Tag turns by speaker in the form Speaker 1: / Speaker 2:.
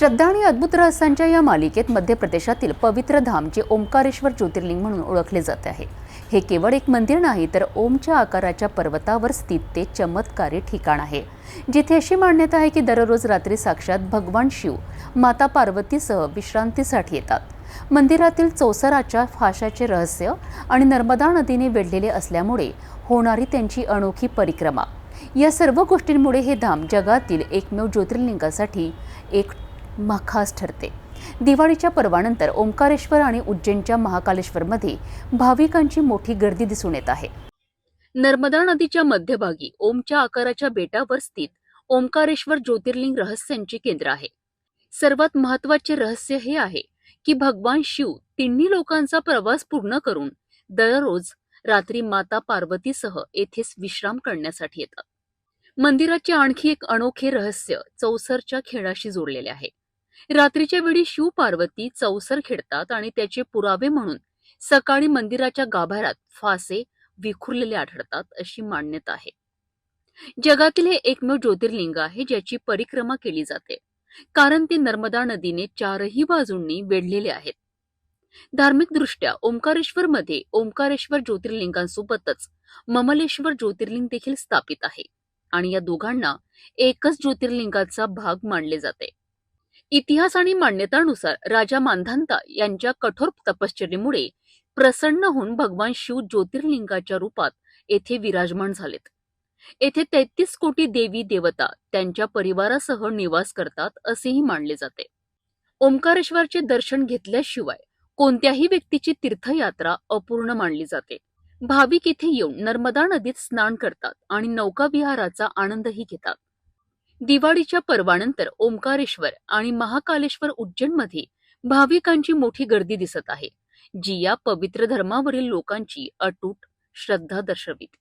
Speaker 1: श्रद्धा आणि अद्भुत रहस्यांच्या या मालिकेत मध्य प्रदेशातील पवित्र धाम जे ओंकारेश्वर ज्योतिर्लिंग म्हणून ओळखले जाते आहे. हे केवळ एक मंदिर नाही तर ओमच्या आकाराच्या पर्वतावर स्थित ते चमत्कारी ठिकाण आहे. जिथे अशी मान्यता आहे की दररोज रात्री साक्षात भगवान शिव माता पार्वतीसह विश्रांतीसाठी येतात. मंदिरातील चौसराच्या फाशाचे रहस्य आणि नर्मदा नदीने वेढलेले असल्यामुळे होणारी त्यांची अनोखी परिक्रमा. या सर्व गोष्टींमुळे हे धाम जगातील एकमेव ज्योतिर्लिंगासाठी एक खास ठरते. दिवाळीच्या पर्वानंतर ओंकारेश्वर आणि उज्जैनच्या महाकालेश्वरमध्ये भाविकांची मोठी गर्दी दिसून येत आहे. नर्मदा नदीच्या मध्यभागी ओमच्या आकाराच्या बेटावर स्थित ओंकारेश्वर ज्योतिर्लिंग रहस्यांचे केंद्र आहे. सर्वात महत्त्वाचे रहस्य हे आहे की भगवान शिव तिन्ही लोकांचा प्रवास पूर्ण करून दररोज रात्री माता पार्वतीसह येथेच विश्राम करण्यासाठी येतात. मंदिराचे आणखी एक अनोखे रहस्य चौसरच्या खेळाशी जोडलेले आहे. रात्रीच्या वेळी शिव पार्वती चौसर खेळतात आणि त्याचे पुरावे म्हणून सकाळी मंदिराच्या गाभाऱ्यात फासे विखुरलेले आढळतात अशी मान्यता आहे. जगातील हे एकमेव ज्योतिर्लिंग आहे ज्याची परिक्रमा केली जाते. कारण ते नर्मदा नदीने चारही बाजूंनी वेढलेले आहेत. धार्मिक दृष्ट्या ओंकारेश्वर मध्ये ओंकारेश्वर ज्योतिर्लिंगांसोबतच ममलेश्वर ज्योतिर्लिंग देखील स्थापित आहे आणि या दोघांना एकच ज्योतिर्लिंगाचा भाग मानले जाते. इतिहास आणि मान्यतानुसार राजा मानधांता यांच्या कठोर तपश्चर्येमुळे प्रसन्न होऊन भगवान शिव ज्योतिर्लिंगाच्या रूपात येथे विराजमान झालेत. येथे तेहतीस कोटी देवी देवता त्यांच्या परिवारासह निवास करतात असेही मानले जाते. ओंकारेश्वरचे दर्शन घेतल्याशिवाय कोणत्याही व्यक्तीची तीर्थयात्रा अपूर्ण मानली जाते. भाविक इथे येऊन नर्मदा नदीत स्नान करतात आणि नौकाविहाराचा आनंदही घेतात. दिवाळीच्या पर्वानंतर ओंकारेश्वर आणि महाकालेश्वर उज्जैनमध्ये भाविकांची मोठी गर्दी दिसत आहे जी या पवित्र धर्मावरील लोकांची अटूट श्रद्धा दर्शविते.